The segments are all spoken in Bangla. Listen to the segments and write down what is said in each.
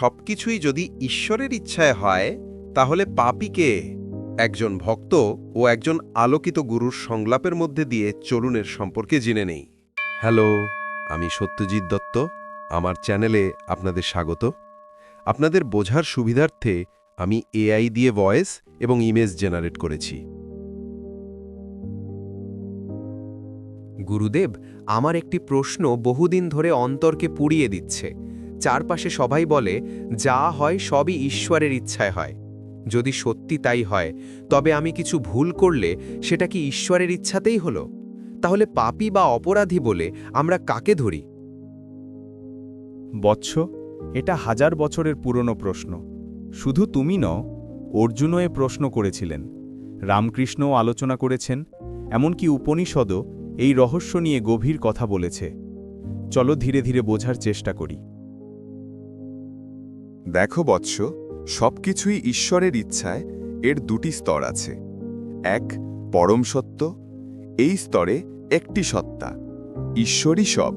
সবকিছুই যদি ঈশ্বরের ইচ্ছায় হয়, তাহলে পাপী কে একজন ভক্ত ও একজন আলোকিত গুরুর সংলাপের মধ্যে দিয়ে চলুনের সম্পর্কে জেনে নেই। হ্যালো, আমি সত্যজিৎ দত্ত, আমার চ্যানেলে আপনাদের স্বাগত। আপনাদের বোঝার সুবিধার্থে আমি এআই দিয়ে ভয়েস এবং ইমেজ জেনারেট করেছি। গুরুদেব, আমার একটি প্রশ্ন বহুদিন ধরে অন্তরকে পুড়িয়ে দিচ্ছে। চারপাশে সবাই বলে, যা হয় সবই ঈশ্বরের ইচ্ছায় হয়। যদি সত্যি তাই হয়, তবে আমি কিছু ভুল করলে সেটা কি ঈশ্বরের ইচ্ছাতেই হলো? তাহলে পাপি বা অপরাধী বলে আমরা কাকে ধরি? বৎস, এটা হাজার বছরের পুরনো প্রশ্ন। শুধু তুমি ন অর্জুনও এ প্রশ্ন করেছিলেন। রামকৃষ্ণও আলোচনা করেছেন, এমনকি উপনিষদও এই রহস্য নিয়ে গভীর কথা বলেছে। চলো ধীরে ধীরে বোঝার চেষ্টা করি। দেখো বৎস, সবকিছুই ঈশ্বরের ইচ্ছায় এর দুটি স্তর আছে। এক, পরম সত্য, এই স্তরে একটি সত্তা, ঈশ্বরই সব,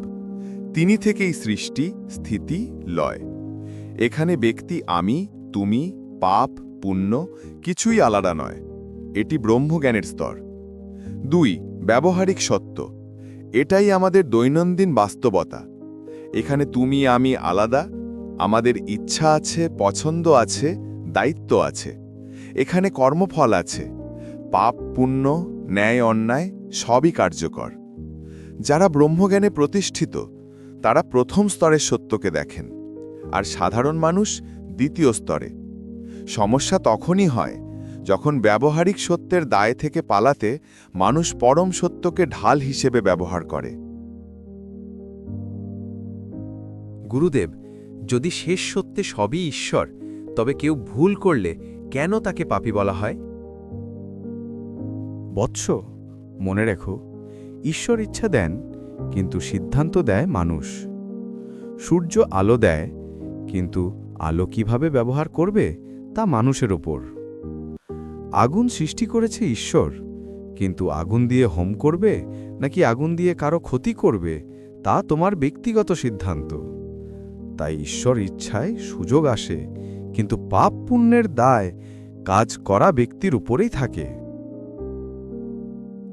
তিনি থেকেই সৃষ্টি, স্থিতি, লয়। এখানে ব্যক্তি আমি, তুমি, পাপ, পুণ্য, কিছুই আলাদা নয়, এটি ব্রহ্মজ্ঞানের স্তর। দুই, ব্যবহারিক সত্য, এটাই আমাদের দৈনন্দিন বাস্তবতা, এখানে তুমি, আমি আলাদা আমাদের ইচ্ছা আছে, পছন্দ আছে, দায়িত্ব আছে। এখানে কর্মফল আছে। পাপ, পুণ্য, ন্যায়, অন্যায় সবই কার্যকর। যারা ব্রহ্মজ্ঞানে প্রতিষ্ঠিত, তারা প্রথম স্তরের সত্যকে দেখেন। আর সাধারণ মানুষ দ্বিতীয় স্তরে। সমস্যা তখনই হয় যখন ব্যবহারিক সত্যের দায় থেকে পালাতে মানুষ পরম সত্যকে ঢাল হিসেবে ব্যবহার করে। গুরুদেব যদি শেষ সত্যে সবই ঈশ্বর, তবে কেউ ভুল করলে কেন তাকে পাপী বলা হয়? বৎস, মনে রেখো, ঈশ্বর ইচ্ছা দেন, কিন্তু সিদ্ধান্ত দেয় মানুষ। সূর্য আলো দেয়, কিন্তু আলো কীভাবে ব্যবহার করবে তা মানুষের ওপর। আগুন সৃষ্টি করেছে ঈশ্বর, কিন্তু আগুন দিয়ে হোম করবে নাকি আগুন দিয়ে কারও ক্ষতি করবে তা তোমার ব্যক্তিগত সিদ্ধান্ত। তাই ঈশ্বর ইচ্ছায় সুযোগ আসে, কিন্তু পাপ পুণ্যের দায় কাজ করা ব্যক্তির উপরেই থাকে।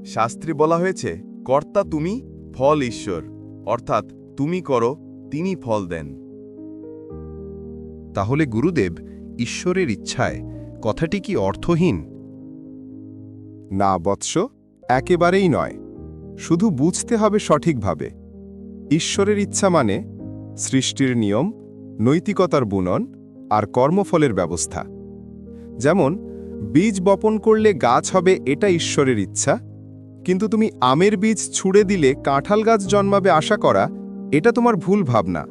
শাস্ত্রে বলা হয়েছে, কর্তা তুমি ফল ঈশ্বর, অর্থাৎ তুমি করো, তিনি ফল দেন। তাহলে গুরুদেব ঈশ্বরের ইচ্ছায় কথাটি কি অর্থহীন? না বৎস, একেবারেই নয়। শুধু বুঝতে হবে সঠিকভাবে। ঈশ্বরের ইচ্ছা মানে সৃষ্টির নিয়ম, নৈতিকতার বুনন আর কর্মফলের ব্যবস্থা। যেমন, বীজ বপন করলে গাছ হবে এটা ঈশ্বরের ইচ্ছা, কিন্তু তুমি আমের বীজ ছুড়ে দিলে কাঁঠাল গাছ জন্মাবে আশা করা, এটা তোমার ভুল ভাবনা।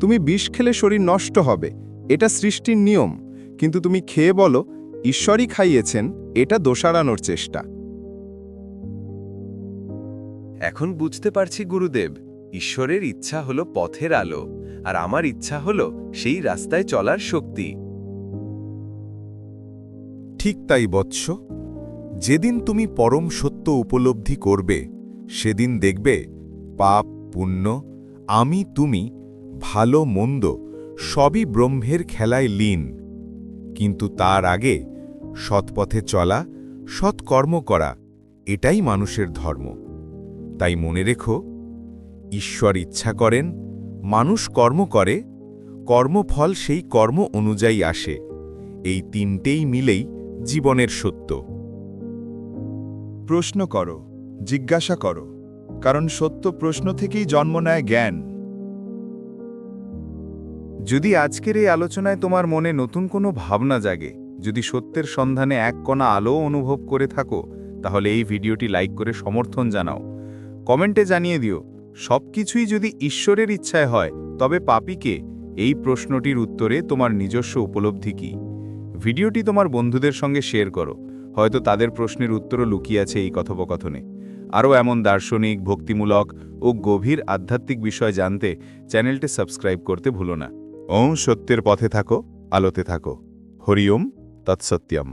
তুমি বিষ খেলে শরীর নষ্ট হবে, এটা সৃষ্টির নিয়ম, কিন্তু তুমি খেয়ে বলো, ঈশ্বরই খাইয়েছেন, এটা দোষারানোর চেষ্টা। এখন বুঝতে পারছি গুরুদেব ঈশ্বরের ইচ্ছা হলো পথের আলো, আর আমার ইচ্ছা হলো সেই রাস্তায় চলার শক্তি। ঠিক তাই বৎস। যেদিন তুমি পরম সত্য উপলব্ধি করবে, সেদিন দেখবে পাপ, পুণ্য, আমি, তুমি, ভালো, মন্দ, সবই ব্রহ্মের খেলায় লীন। কিন্তু তার আগে সৎপথে চলা, সৎকর্ম করা, এটাই মানুষের ধর্ম। তাই মনে রেখো ঈশ্বর ইচ্ছা করেন মানুষ কর্ম করে কর্মফল সেই কর্ম অনুযায়ী আসে। এই তিনটেই মিলেই জীবনের সত্য। প্রশ্ন করো জিজ্ঞাসা করো কারণ সত্য প্রশ্ন থেকেই জন্ম নেয় জ্ঞান। যদি আজকের এই আলোচনায় তোমার মনে নতুন কোনো ভাবনা জাগে যদি সত্যের সন্ধানে এক কণা আলো অনুভব করে থাকো তাহলে এই ভিডিওটি লাইক করে সমর্থন জানাও। কমেন্টে জানিয়ে দিও। সব কিছুই যদি ঈশ্বরের ইচ্ছায় হয়, তবে পাপিকে এই প্রশ্নটির উত্তরে তোমার নিজস্ব উপলব্ধি কী? ভিডিওটি তোমার বন্ধুদের সঙ্গে শেয়ার করো, হয়তো তাদের প্রশ্নের উত্তরও লুকিয়ে আছে এই কথোপকথনে। আরও এমন দার্শনিক, ভক্তিমূলক ও গভীর আধ্যাত্মিক বিষয় জানতে চ্যানেলটি সাবস্ক্রাইব করতে ভুলো না। ওম সত্যের পথে থাকো, আলোতে থাকো। হরিওম তৎসত্যম।